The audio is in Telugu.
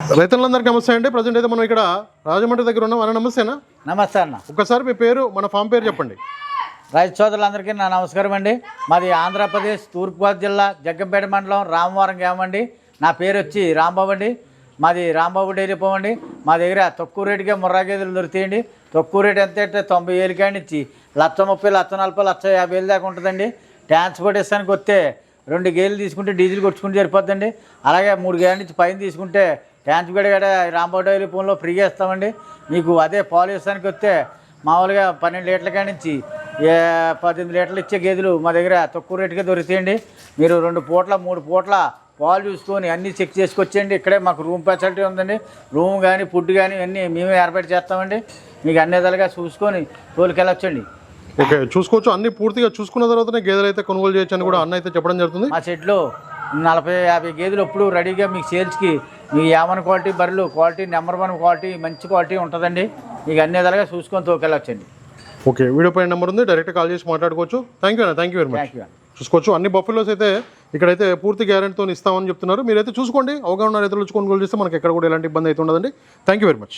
రైతులందరికీ నమస్తే అండి. ప్రజెంట్ అయితే మనం ఇక్కడ రాజమండ్రి దగ్గర ఉన్నాం. అన్న నమస్తేనా నమస్తే అన్న. ఒక్కసారి మీ పేరు మన ఫామ్ పేరు చెప్పండి. రైతు సోదరులందరికీ నా నమస్కారం అండి. మాది ఆంధ్రప్రదేశ్ తూర్పుగోదావరి జిల్లా జగ్గంపేట మండలం రామవరం గ్రామం అండి. నా పేరు వచ్చి రాంబాబు అండి. మాది రాంబాబు డైరీ అండి. మా దగ్గర తక్కువ రేటుకే ముర్రా గేదెలు దొరుకుతాయండి. తక్కువ రేటు ఎంత అంటే తొంభై వేలు కాడి నుంచి లక్ష ముప్పై లక్ష నలభై లక్ష యాభై వేలు దాకా ఉంటుందండి. ట్రాన్స్పోర్ట్ ఇస్తానికి వస్తే రెండు గేలు తీసుకుంటే డీజిల్ కొట్టుకుంటే సరిపోద్దండి. అలాగే మూడు గేల నుంచి పైన తీసుకుంటే ట్రాన్స్పోర్ట్ కూడా రాంబాబు డైరీ ఫోన్లో ఫ్రీగా ఇస్తామండి మీకు అదే పాలు ఇస్తానికి వస్తే మామూలుగా పన్నెండు లీటర్ల కాడి నుంచి పద్దెనిమిది లీటర్లు ఇచ్చే గేదెలు మా దగ్గర తక్కువ రేటుకే దొరుకుతాయండి. మీరు రెండు పూట్ల మూడు పూట్ల పాలు చూసుకొని అన్నీ చెక్ చేసుకొచ్చేయండి. ఇక్కడే మాకు రూమ్ ఫెసిలిటీ ఉందండి. రూమ్ కానీ ఫుడ్ కానీ అన్నీ మేమే ఏర్పాటు చేస్తామండి. మీకు అన్ని విధాలుగా చూసుకొని తోలుకెళ్ళొచ్చండి ఓకే చూసుకోవచ్చు. అన్ని పూర్తిగా చూసుకున్న తర్వాతనే గేదెలు అయితే కొనుగోలు చేయొచ్చు అని కూడా అన్న అయితే చెప్పడం జరుగుతుంది. మా షెడ్లో నలభై యాభై గేదెలు ఎప్పుడు రెడీగా మీకు సేల్స్కి మీకు యామన్ క్వాలిటీ బర్రెలు క్వాలిటీ నెంబర్ వన్ క్వాలిటీ మంచి క్వాలిటీ ఉంటుందండి. మీకు అన్ని విధాలుగా చూసుకొని తోకెళ్ళొచ్చండి. ఓకే వీడియో పైన నెంబర్ ఉంది డైరెక్ట్ కాల్ చేసి మాట్లాడుకోవచ్చు. థ్యాంక్ యూ అన్న థ్యాంక్ యూ వెరీ మచ్ చూసుకోవచ్చు. అన్ని బఫెలోస్ అయితే ఇక్కడైతే పూర్తి గ్యారెంటీతో ఇస్తామని చెప్తున్నారు. మీరైతే చూసుకోండి అవగాహన రైతులు వచ్చి కొనుగోలు చేస్తే మనకి ఎక్కడ కూడా ఎలాంటి ఇబ్బంది అయితే ఉండదండి. Thank you very much